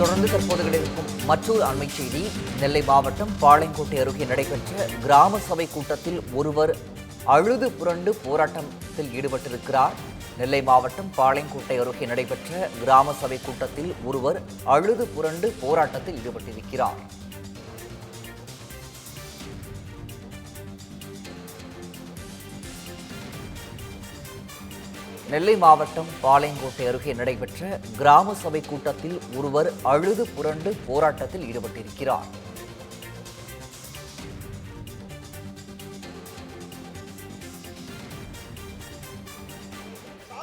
தொடர்ந்து தற்போது கிடைக்கும் மற்றொரு அண்மை செய்தி. நெல்லை மாவட்டம் பாளையங்கோட்டை அருகே நடைபெற்ற கிராம சபை கூட்டத்தில் ஒருவர் அழுது புரண்டு போராட்டத்தில் ஈடுபட்டிருக்கிறார். நெல்லை மாவட்டம் பாளையங்கோட்டை அருகே நடைபெற்ற கிராம சபை கூட்டத்தில் ஒருவர் அழுது புரண்டு போராட்டத்தில் ஈடுபட்டிருக்கிறார். நெல்லை மாவட்டம் பாளையங்கோட்டை அருகே நடைபெற்ற கிராம சபை கூட்டத்தில் ஒருவர் அழுது புரண்டு போராட்டத்தில் ஈடுபட்டிருக்கிறார்.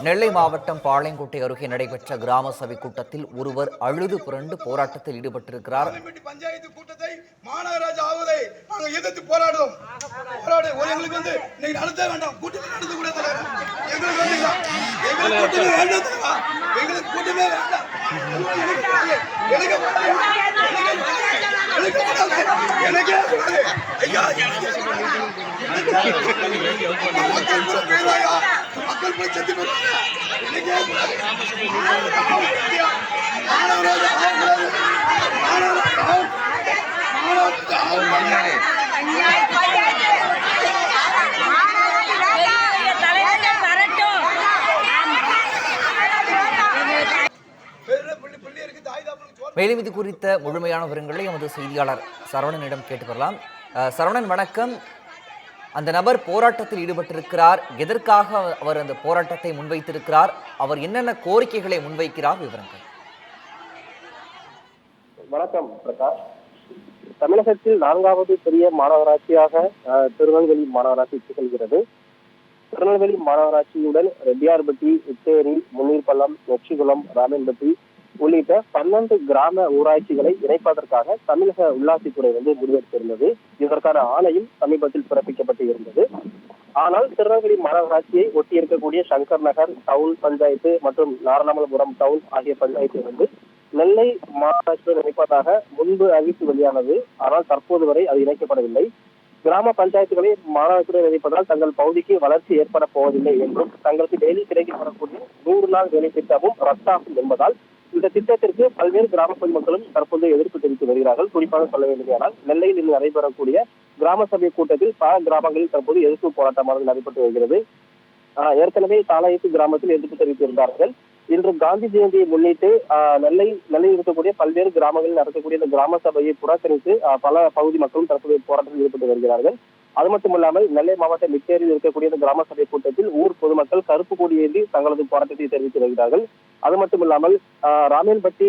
நெல்லை மாவட்டம் பாளையங்கோட்டை அருகே நடைபெற்ற கிராம சபை கூட்டத்தில் ஒருவர் அழுது புரண்டு போராட்டத்தில் ஈடுபட்டிருக்கிறார். பஞ்சாயத்து கூட்டத்தை மாநகராட்சி ஆவதை நாங்கள் எதிர்த்து போராடுவோம். போராடு எங்களுக்கு வந்து இன்னைக்கு நடத்த வேண்டாம். கூட்டத்தில் நடந்து கூட எங்களுக்கு வந்து எங்களுக்கு கூட்டமே வேண்டாம். வேண்டாம். எனக்கு மேலும் இது குறித்த முழுமையான விவரங்களை எமது செய்தியாளர் சரவணனிடம் கேட்டு பெறலாம் சரவணன் வணக்கம். அந்த நபர் போராட்டத்தில் ஈடுபட்டிருக்கிறார். எதற்காக அவர் அந்த போராட்டத்தை முன்வைத்திருக்கிறார்? அவர் என்னென்ன கோரிக்கைகளை முன்வைக்கிறார்? விவரங்கள். வணக்கம் பிரகாஷ். தமிழகத்தில் நான்காவது பெரிய மாநகராட்சியாக அஹ், திருநெல்வேலி மாநகராட்சி திகழ்கிறது. திருநெல்வேலி மாநகராட்சியுடன் ரெட்டியார்பட்டி உச்சேரி முன்னீர்பள்ளம் நொச்சிகுளம் ராமன்பட்டி உள்ளிட்ட பன்னெண்டு கிராம ஊராட்சிகளை இணைப்பதற்காக தமிழக உள்ளாட்சித்துறை வந்து முடிவெடுத்திருந்தது. இதற்கான ஆணையும் சமீபத்தில் பிறப்பிக்கப்பட்டு இருந்தது. ஆனால் திருநெல்வேலி மாநகராட்சியை ஒட்டி இருக்கக்கூடிய சங்கர் நகர் டவுன் பஞ்சாயத்து மற்றும் நாரணாமலபுரம் டவுன் ஆகிய பஞ்சாயத்து வந்து நெல்லை மாநகராட்சியுடன் இணைப்பதாக முன்பு அறிவிப்பு வெளியானது. ஆனால் தற்போது வரை அது இணைக்கப்படவில்லை. கிராம பஞ்சாயத்துகளை மாநகராட்சியுடன் இணைப்பதால் தங்கள் பகுதிக்கு வளர்ச்சி ஏற்பட போவதில்லை என்றும் தங்களுக்கு டெய்லி கிடைக்கப்படக்கூடிய நூறு நாள் வேலை திட்டமும் ரத்தாகும் என்பதால் இந்த திட்டத்திற்கு பல்வேறு கிராம பொதுமக்களும் தற்போது எதிர்ப்பு தெரிவித்து வருகிறார்கள். குறிப்பாக சொல்ல வேண்டுமானால் நெல்லையில் இன்று நடைபெறக்கூடிய கிராம சபை கூட்டத்தில் பல கிராமங்களில் தற்போது எதிர்ப்பு போராட்டமானது நடைபெற்று வருகிறது. ஆஹ் ஏற்கனவே தாலாயத்து கிராமத்தில் எதிர்ப்பு தெரிவித்திருந்தார்கள். இன்று காந்தி ஜெயந்தியை முன்னிட்டு நெல்லை நெல்லை நெல்லையில் இருக்கக்கூடிய பல்வேறு கிராமங்களில் நடக்கக்கூடிய இந்த கிராம சபையை புறக்கணித்து பல பகுதி மக்களும் தற்போது போராட்டத்தில் ஈடுபட்டு வருகிறார்கள். அது மட்டுமல்லாமல் நெல்லை மாவட்டம் மிச்சேரியில் இருக்கக்கூடிய இந்த கிராம சபை கூட்டத்தில் ஊர் பொதுமக்கள் கருப்பு கொடி ஏந்தி தங்களது போராட்டத்தை தெரிவித்து வருகிறார்கள். அது மட்டும் இல்லாமல் ராமேன்பட்டி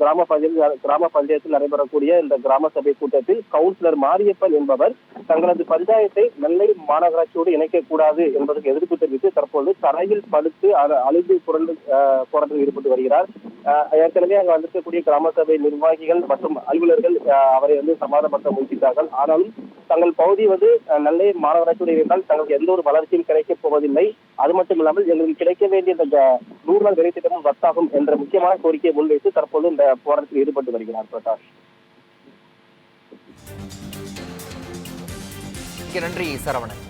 கிராம பஞ்சாயத்து கிராம பஞ்சாயத்தில் நடைபெறக்கூடிய இந்த கிராம சபை கூட்டத்தில் கவுன்சிலர் மாரியப்பன் என்பவர் தங்களது பஞ்சாயத்தை நெல்லை மாநகராட்சியோடு இணைக்க கூடாது என்பதற்கு எதிர்ப்பு தெரிவித்து தற்போது தரையில் படுத்து அ- அழுது புரண்டு போராட்டத்தில் ஈடுபட்டு வருகிறார். ஏற்கனவே அங்கு வந்திருக்கக்கூடிய கிராம சபை நிர்வாகிகள் மற்றும் அலுவலர்கள் அவரை வந்து சமாதானப்படுத்த முயற்சித்தார்கள். ஆனாலும் தங்கள் பகுதி வந்து நல்ல மாநகராட்சியுடன் இருந்தால் தங்களுக்கு எந்த ஒரு வளர்ச்சியும் கிடைக்கப் போவதில்லை. அது மட்டும் இல்லாமல் எங்களுக்கு கிடைக்க வேண்டிய இந்த நூறு நாள் வேலை திட்டமும் ரத்தாகும் என்ற முக்கியமான கோரிக்கையை முன்வைத்து தற்போது இந்த போராட்டத்தில் ஈடுபட்டு வருகிறார் பிரகாஷ். நன்றி சரவணன்.